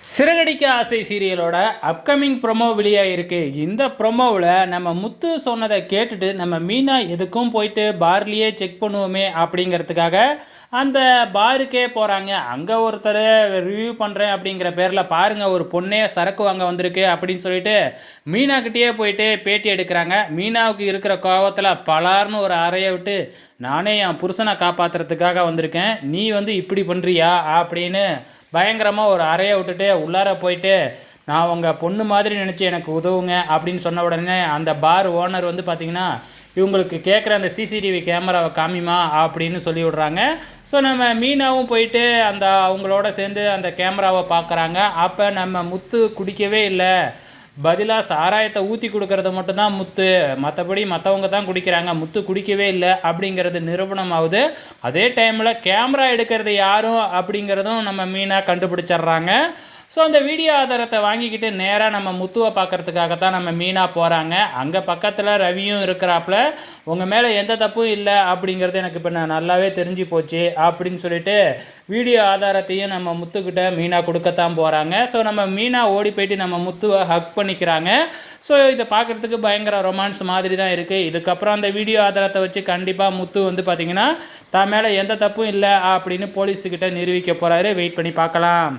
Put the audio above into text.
சிறகடிக்க ஆசை சீரியலோட upcoming promo வெளியாகிருக்கு இந்த ப்ரொமோவில் நம்ம முத்து சொன்னதை கேட்டுட்டு நம்ம மீனா எதுக்கும் போயிட்டு பார்லேயே செக் பண்ணுவோமே அப்படிங்கிறதுக்காக அந்த பாருக்கே போகிறாங்க அங்கே ஒருத்தர் ரிவ்யூ பண்ணுறேன் அப்படிங்கிற பேரில் பாருங்கள் ஒரு பொண்ணே சரக்கு வாங்க வந்திருக்கு அப்படின்னு சொல்லிட்டு மீனாக்கிட்டேயே போயிட்டு பேட்டி எடுக்கிறாங்க. மீனாவுக்கு இருக்கிற கோவத்தில் பலார்னு ஒரு அறையை விட்டு நானே என் புருஷனை காப்பாற்றுறதுக்காக வந்திருக்கேன். நீ வந்து இப்படி பண்ணுறியா அப்படின்னு பயங்கரமாக ஒரு அறையை விட்டுட்டு உள்ளார போயிட்டு நான் உங்கள் பொண்ணு மாதிரி நினச்சி எனக்கு உதவுங்க அப்படின்னு சொன்ன உடனே அந்த பார் ஓனர் வந்து பார்த்திங்கன்னா இவங்களுக்கு கேட்குற அந்த சிசிடிவி கேமராவை காமிமா அப்படின்னு சொல்லி விட்றாங்க. ஸோ நம்ம மீனாவும் போயிட்டு அந்த அவங்களோட சேர்ந்து அந்த கேமராவை பார்க்குறாங்க அப்போ நம்ம முத்து குடிக்கவே இல்லை. பதிலாக சாராயத்தை ஊற்றி கொடுக்கறது மட்டும்தான் முத்து. மற்றபடி மற்றவங்க தான் குடிக்கிறாங்க. முத்து குடிக்கவே இல்லை அப்படிங்கிறது நிரூபணம் ஆகுது அதே டைமில் கேமரா எடுக்கிறது யாரும் அப்படிங்கிறதும் நம்ம மீனாக கண்டுபிடிச்சிட்றாங்க. ஸோ அந்த வீடியோ ஆதாரத்தை வாங்கிக்கிட்டு நேராக நம்ம முத்துவை பார்க்கறதுக்காக தான் நம்ம மீனாக போகிறாங்க அங்கே பக்கத்தில் ரவியும் இருக்கிறாப்புல உங்கள் மேலே எந்த தப்பும் இல்லை அப்படிங்கிறது எனக்கு இப்போ நான் நல்லாவே தெரிஞ்சு போச்சு அப்படின்னு சொல்லிட்டு வீடியோ ஆதாரத்தையும் நம்ம முத்துக்கிட்ட மீனாக கொடுக்கத்தான் போகிறாங்க ஸோ நம்ம மீனாக ஓடி போயிட்டு நம்ம முத்துவை ஹக் பண்ணிக்கிறாங்க. ஸோ இதை பார்க்குறதுக்கு பயங்கர ரொமான்ஸ் மாதிரி தான் இருக்குது இதுக்கப்புறம் அந்த வீடியோ ஆதாரத்தை வச்சு கண்டிப்பாக முத்து வந்து பார்த்திங்கன்னா தான் மேலே எந்த தப்பும் இல்லை அப்படின்னு போலீஸுக்கிட்ட நிரூபிக்க போகிறாரு வெயிட் பண்ணி பார்க்கலாம்.